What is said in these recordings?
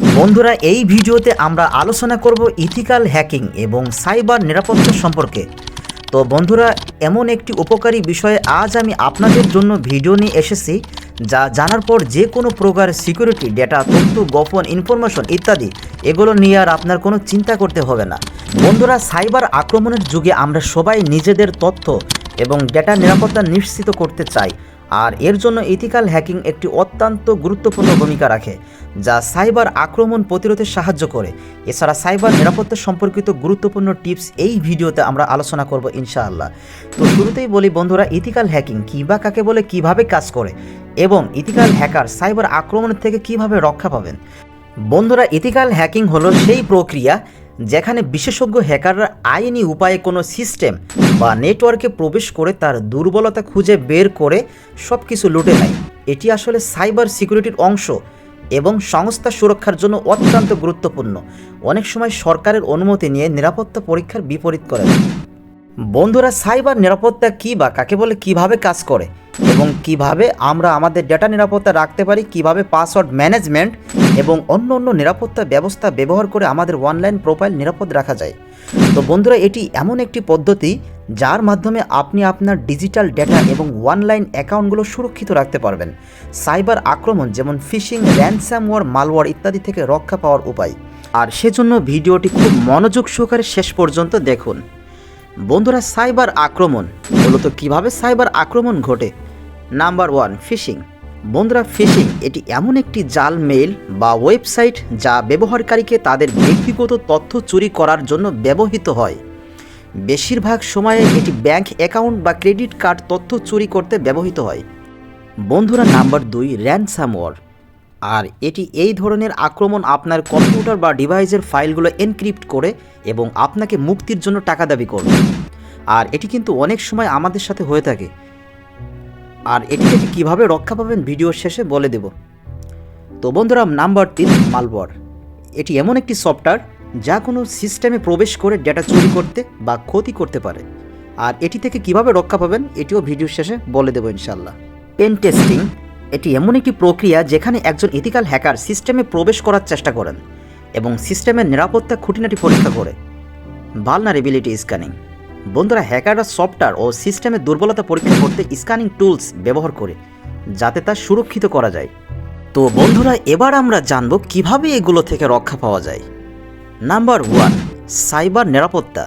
বন্ধুরা, এই ভিডিওতে আমরা আলোচনা করব ইথিক্যাল হ্যাকিং এবং সাইবার নিরাপত্তা সম্পর্কে। তো বন্ধুরা, এমন একটি উপকারী বিষয়ে আজ আমি আপনাদের জন্য ভিডিও নিয়ে এসেছি, যা জানার পর যে কোনো প্রকার সিকিউরিটি, ডেটা, তথ্য, গোপন ইনফরমেশন ইত্যাদি, এগুলো নিয়ে আর আপনার কোনো চিন্তা করতে হবে না। বন্ধুরা, সাইবার আক্রমণের যুগে আমরা সবাই নিজেদের তথ্য এবং ডেটা নিরাপত্তা নিশ্চিত করতে চাই। আর এর জন্য ইথিক্যাল হ্যাকিং একটি অত্যন্ত গুরুত্বপূর্ণ ভূমিকা রাখে, যা সাইবার আক্রমণ প্রতিরোধে সাহায্য করে। এছাড়া সাইবার নিরাপত্তা সম্পর্কিত গুরুত্বপূর্ণ টিপস এই ভিডিওতে আমরা আলোচনা করব ইনশাআল্লাহ। তো শুরুতেই বলি বন্ধুরা ইথিক্যাল হ্যাকিং কী বা কাকে বলে, কীভাবে কাজ করে এবং ইথিক্যাল হ্যাকার সাইবার আক্রমণের থেকে কীভাবে রক্ষা পাবেন? বন্ধুরা ইথিক্যাল হ্যাকিং হলো সেই প্রক্রিয়া যেখানে বিশেষজ্ঞ হ্যাকাররা আইনি উপায়ে কোনো সিস্টেম বা নেটওয়ার্কে প্রবেশ করে তার দুর্বলতা খুঁজে বের করে সব কিছু লুটে নেয়। এটি আসলে সাইবার সিকিউরিটির অংশ এবং সংস্থা সুরক্ষার জন্য অত্যন্ত গুরুত্বপূর্ণ। অনেক সময় সরকারের অনুমতি নিয়ে নিরাপত্তা পরীক্ষার বিপরীত করে। বন্ধুরা, সাইবার নিরাপত্তা কী বা কাকে বলে, কীভাবে কাজ করে এবং কীভাবে আমরা আমাদের ডেটা নিরাপত্তা রাখতে পারি, কীভাবে পাসওয়ার্ড ম্যানেজমেন্ট এবং অন্য অন্য নিরাপত্তা ব্যবস্থা ব্যবহার করে আমাদের অনলাইন প্রোফাইল নিরাপদ রাখা যায়। তো বন্ধুরা, এটি এমন একটি পদ্ধতি যার মাধ্যমে আপনি আপনার ডিজিটাল ডেটা এবং অনলাইন অ্যাকাউন্টগুলো সুরক্ষিত রাখতে পারবেন। সাইবার আক্রমণ যেমন ফিশিং, র্যানসামওয়ার, মালওয়ার ইত্যাদি থেকে রক্ষা পাওয়ার উপায়। আর সেজন্য ভিডিওটি খুব মনোযোগ সহকারে শেষ পর্যন্ত দেখুন। বন্ধুরা, সাইবার আক্রমণ, মূলত কীভাবে সাইবার আক্রমণ ঘটে? Number one, phishing. বন্ধুরা ফিশিং এটি এমন একটি জাল মেইল বা ওয়েবসাইট যা ব্যবহারকারীকে তাদের ব্যক্তিগত তথ্য চুরি করার জন্য ব্যবহৃত হয়। বেশিরভাগ সময়ে এটি ব্যাংক অ্যাকাউন্ট বা ক্রেডিট কার্ড তথ্য চুরি করতে ব্যবহৃত হয়। বন্ধুরা নাম্বার দুই, র্যানসামওয়ার। আর এটি এই ধরনের আক্রমণ আপনার কম্পিউটার বা ডিভাইসের ফাইলগুলো এনক্রিপ্ট করে এবং আপনাকে মুক্তির জন্য টাকা দাবি করবে। আর এটি কিন্তু অনেক সময় আমাদের সাথে হয়ে থাকে। আর এটি থেকে কীভাবে রক্ষা পাবেন ভিডিওর শেষে বলে দেব। তো বন্ধুরা, নাম্বার তিন মালওয়ার এটি এমন একটি সফটওয়্যার যা কোনো সিস্টেমে প্রবেশ করে ডেটা চুরি করতে বা ক্ষতি করতে পারে। আর এটি থেকে কীভাবে রক্ষা পাবেন এটিও ভিডিওর শেষে বলে দেবো ইনশাল্লাহ পেন টেস্টিং, এটি এমন একটি প্রক্রিয়া যেখানে একজন ইথিক্যাল হ্যাকার সিস্টেমে প্রবেশ করার চেষ্টা করেন এবং সিস্টেমের নিরাপত্তা খুঁটিনাটি পরীক্ষা করে। Vulnerability scanning. বন্ধুরা হ্যাকাররা সফটওয়্যার ও সিস্টেমের দুর্বলতা পরীক্ষা করতে স্ক্যানিং টুলস ব্যবহার করে, যাতে তা সুরক্ষিত করা যায়। তো বন্ধুরা, এবার আমরা জানব কীভাবে এগুলো থেকে রক্ষা পাওয়া যায়। নাম্বার ওয়ান সাইবার নিরাপত্তা।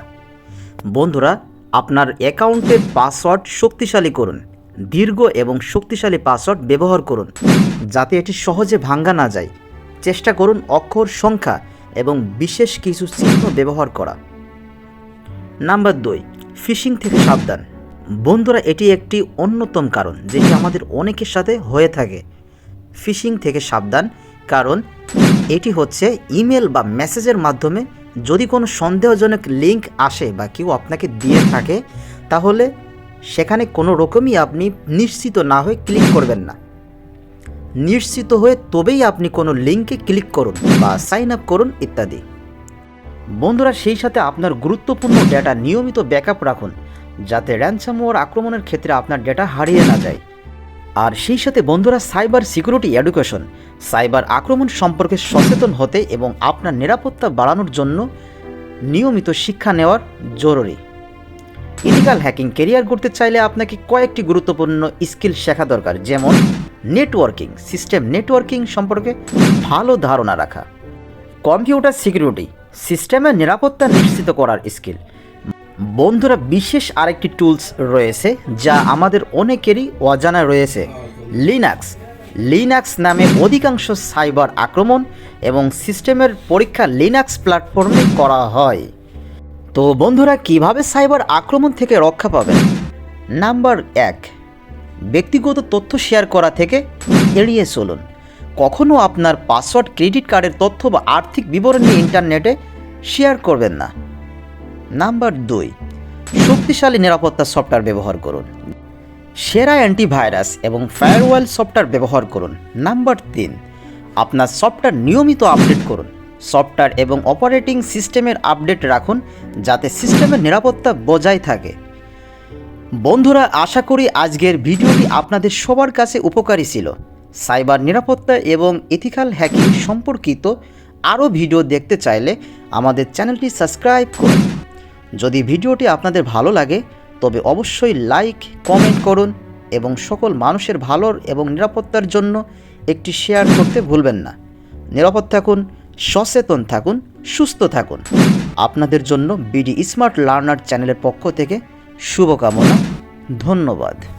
বন্ধুরা, আপনার অ্যাকাউন্টের পাসওয়ার্ড শক্তিশালী করুন, দীর্ঘ এবং শক্তিশালী পাসওয়ার্ড ব্যবহার করুন, যাতে এটি সহজে ভাঙ্গা না যায়। চেষ্টা করুন অক্ষর সংখ্যা এবং বিশেষ কিছু চিহ্ন ব্যবহার করা। নাম্বার দুই, ফিশিং থেকে সাবধান। বন্ধুরা, এটি একটি অন্যতম কারণ যেটি আমাদের অনেকের সাথে হয়ে থাকে। ফিশিং থেকে সাবধান, কারণ এটি হচ্ছে ইমেল বা মেসেজের মাধ্যমে যদি কোনো সন্দেহজনক লিঙ্ক আসে বা কেউ আপনাকে দিয়ে থাকে, তাহলে সেখানে কোনো রকমই আপনি নিশ্চিত না হয়ে ক্লিক করবেন না। নিশ্চিত হয়ে তবেই আপনি কোনো লিঙ্কে ক্লিক করুন বা সাইন আপ করুন ইত্যাদি। বন্ধুরা, সেই সাথে আপনার গুরুত্বপূর্ণ ডেটা নিয়মিত ব্যাকআপ রাখুন, যাতে র্যানসামওয়ার আক্রমণের ক্ষেত্রে আপনার ডেটা হারিয়ে না যায়। আর সেই সাথে বন্ধুরা সাইবার সিকিউরিটি এডুকেশন সাইবার আক্রমণ সম্পর্কে সচেতন হতে এবং আপনার নিরাপত্তা বাড়ানোর জন্য নিয়মিত শিক্ষা নেওয়ার জরুরি। ইথিক্যাল হ্যাকিং কেরিয়ার করতে চাইলে আপনাকে কয়েকটি গুরুত্বপূর্ণ স্কিল শেখা দরকার, যেমন নেটওয়ার্কিং সিস্টেম নেটওয়ার্কিং সম্পর্কে ভালো ধারণা রাখা কম্পিউটার সিকিউরিটি সিস্টেমের নিরাপত্তা নিশ্চিত করার স্কিল। বন্ধুরা, বিশেষ আরেকটি টুলস রয়েছে যা আমাদের অনেকেরই অজানা রয়েছে। লিনাক্স। লিনাক্স নামে অধিকাংশ সাইবার আক্রমণ এবং সিস্টেমের পরীক্ষা লিনাক্স প্ল্যাটফর্মে করা হয়। তো বন্ধুরা, কীভাবে সাইবার আক্রমণ থেকে রক্ষা পাবেন? নাম্বার এক। ব্যক্তিগত তথ্য শেয়ার করা থেকে এড়িয়ে চলুন। কখনও আপনার পাসওয়ার্ড, ক্রেডিট কার্ডের তথ্য বা আর্থিক বিবরণী ইন্টারনেটে শেয়ার করবেন না। নাম্বার দুই, শক্তিশালী নিরাপত্তা সফটওয়্যার ব্যবহার করুন। সেরা অ্যান্টিভাইরাস এবং ফায়ারওয়াল সফটওয়্যার ব্যবহার করুন। নাম্বার তিন, আপনার সফটওয়্যার নিয়মিত আপডেট করুন। সফটওয়্যার এবং অপারেটিং সিস্টেমের আপডেট রাখুন যাতে সিস্টেমের নিরাপত্তা বজায় থাকে। বন্ধুরা, আশা করি আজকের ভিডিওটি আপনাদের সবার কাছে উপকারী ছিল। সাইবার নিরাপত্তা এবং এথিক্যাল হ্যাকিং সম্পর্কিত আরও ভিডিও দেখতে চাইলে আমাদের চ্যানেলটি সাবস্ক্রাইব করুন। যদি ভিডিওটি আপনাদের ভালো লাগে, তবে অবশ্যই লাইক, কমেন্ট করুন এবং সকল মানুষের ভালোর এবং নিরাপত্তার জন্য একটি শেয়ার করতে ভুলবেন না। নিরাপদ থাকুন, সচেতন থাকুন, সুস্থ থাকুন। আপনাদের জন্য বিডি স্মার্ট লার্নার চ্যানেলের পক্ষ থেকে শুভকামনা, ধন্যবাদ।